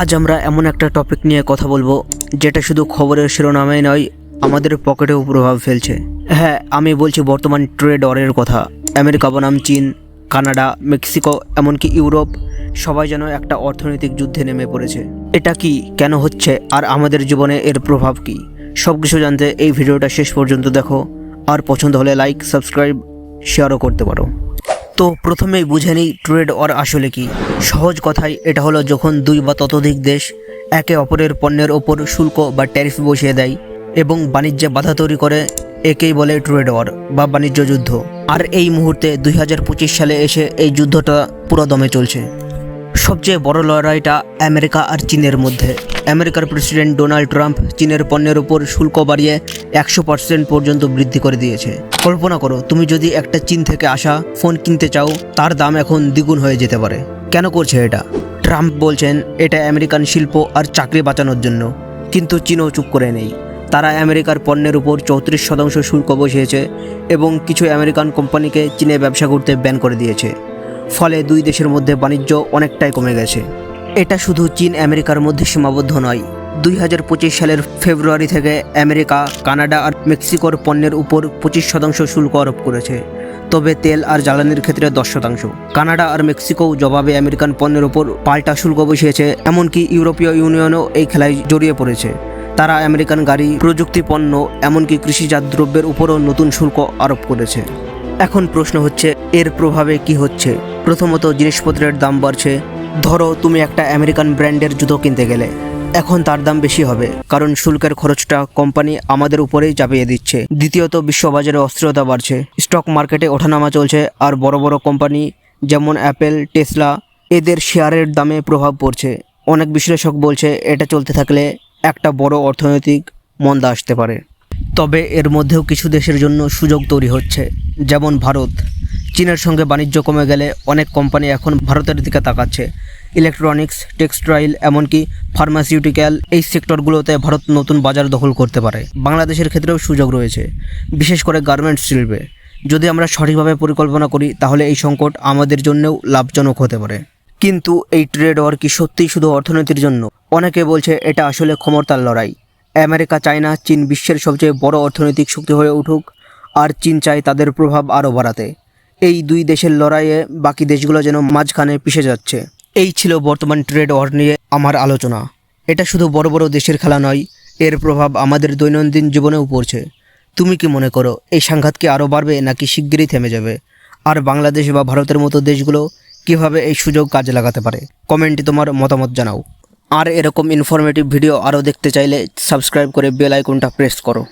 আজ আমরা এমন একটা টপিক নিয়ে কথা বলব, যেটা শুধু খবরের শিরোনামে নয়, আমাদের পকেটেও প্রভাব ফেলছে। হ্যাঁ আমি বলছি বর্তমান ট্রেড অরের কথা। আমেরিকা বনাম, চীন, কানাডা, মেক্সিকো, এমনকি ইউরোপ, সবাই যেন একটা অর্থনৈতিক যুদ্ধে নেমে পড়েছে। এটা কি কেন হচ্ছে, আর আমাদের জীবনে এর প্রভাব কি? সব কিছু জানতে এই ভিডিওটা শেষ পর্যন্ত দেখো, আর পছন্দ হলে লাইক সাবস্ক্রাইব শেয়ারও করতে পারো। তো প্রথমেই বুঝে নিই ট্রেড অর আসলে কি। সহজ কথায় এটা হলো যখন দুই বা ততোধিক দেশ একে অপরের পণ্যের ওপর শুল্ক বা ট্যারিফ বসিয়ে দেয় এবং বাণিজ্যে বাধা তৈরি করে, একেই বলে ট্রেড ওয়ার বা বাণিজ্য যুদ্ধ। আর এই মুহূর্তে দুই হাজার পঁচিশ সালে এসে এই যুদ্ধটা পুরো দমে চলছে। সবচেয়ে বড় লড়াইটা আমেরিকা আর চীনের মধ্যে। আমেরিকার প্রেসিডেন্ট ডোনাল্ড ট্রাম্প চীনের পণ্যের উপর শুল্ক বাড়িয়ে একশো পার্সেন্ট পর্যন্ত বৃদ্ধি করে দিয়েছে। কল্পনা করো, তুমি যদি একটা চীন থেকে আসা ফোন কিনতে চাও, তার দাম এখন দ্বিগুণ হয়ে যেতে পারে। কেন করছে এটা? ট্রাম্প বলছেন, এটা আমেরিকান শিল্প আর চাকরি বাঁচানোর জন্য। কিন্তু চীনও চুপ করে নেই। তারা আমেরিকার পণ্যের উপর চৌত্রিশ শতাংশ শুল্ক বসিয়েছে এবং কিছু আমেরিকান কোম্পানিকে চীনে ব্যবসা করতে ব্যান করে দিয়েছে। ফলে দুই দেশের মধ্যে বাণিজ্য অনেকটাই কমে গেছে। এটা শুধু চীন, আমেরিকার মধ্যে সীমাবদ্ধ নয়। দুই সালের ফেব্রুয়ারি থেকে আমেরিকা, কানাডা আর মেক্সিকোর পণ্যের উপর পঁচিশ শতাংশ শুল্ক আরোপ করেছে। তবে তেল আর জ্বালানির ক্ষেত্রে দশ শতাংশ। কানাডা আর মেক্সিকোও জবাবে আমেরিকান পণ্যের উপর পাল্টা শুল্ক বসিয়েছে, এমনকি ইউরোপীয় ইউনিয়নও এই খেলায় জড়িয়ে পড়েছে। তারা আমেরিকান গাড়ি, প্রযুক্তি পণ্য, এমনকি কৃষিজাত দ্রব্যের উপরও নতুন শুল্ক আরোপ করেছে। এখন প্রশ্ন হচ্ছে, এর প্রভাবে কি হচ্ছে? প্রথমত জিনিসপত্রের দাম বাড়ছে ধরো, তুমি একটা আমেরিকান ব্র্যান্ডের জুতো কিনতে গেলে। এখন তার দাম বেশি হবে, কারণ শুল্কের খরচটা কোম্পানি আমাদের উপরেই চাপিয়ে দিচ্ছে। দ্বিতীয়ত, বিশ্ববাজারে অস্থিরতা বাড়ছে। স্টক মার্কেটে ওঠানামা চলছে, আর বড় বড় কোম্পানি, যেমন অ্যাপেল, টেসলা, এদের শেয়ারের দামে প্রভাব পড়ছে। অনেক বিশ্লেষক বলছে, এটা চলতে থাকলে একটা বড় অর্থনৈতিক মন্দা আসতে পারে। তবে এর মধ্যেও কিছু দেশের জন্য সুযোগ তৈরি হচ্ছে, যেমন ভারত। চীনের সঙ্গে বাণিজ্য কমে গেলে অনেক কোম্পানি এখন ভারতের দিকে তাকাচ্ছে। ইলেকট্রনিক্স, টেক্সটাইল, এমনকি ফার্মাসিউটিক্যাল এই সেক্টরগুলোতে ভারত নতুন বাজার দখল করতে পারে। বাংলাদেশের ক্ষেত্রেও সুযোগ রয়েছে, বিশেষ করে গার্মেন্টস শিল্পে। যদি আমরা সঠিকভাবে পরিকল্পনা করি, তাহলে এই সংকট আমাদের জন্যও লাভজনক হতে পারে। কিন্তু এই ট্রেড ওয়ার কি সত্যিই শুধু অর্থনীতির জন্য? অনেকে বলছে এটা আসলে ক্ষমতার লড়াই। আমেরিকা, চায়না, চীন বিশ্বের সবচেয়ে বড় অর্থনৈতিক শক্তি হয়ে উঠুক, আর চীন চায় তাদের প্রভাব আরও বাড়াতে। এই দুই দেশের লড়াইয়ে বাকি দেশগুলো যেন মাঝখানে পিষে যাচ্ছে। এই ছিল বর্তমান ট্রেড ওয়ার নিয়ে আমার আলোচনা। এটা শুধু বড় বড় দেশের খেলা নয়, এর প্রভাব আমাদের দৈনন্দিন জীবনেও পড়ছে। তুমি কি মনে করো, এই সংঘাত কি আরও বাড়বে নাকি শিগগিরই থেমে যাবে? আর বাংলাদেশ বা ভারতের মতো দেশগুলো কীভাবে এই সুযোগ কাজে লাগাতে পারে? কমেন্টে তোমার মতামত জানাও। আর এরকম ইনফরমেটিভ ভিডিও আরও দেখতে চাইলে সাবস্ক্রাইব করে বেল আইকনটা প্রেস করো।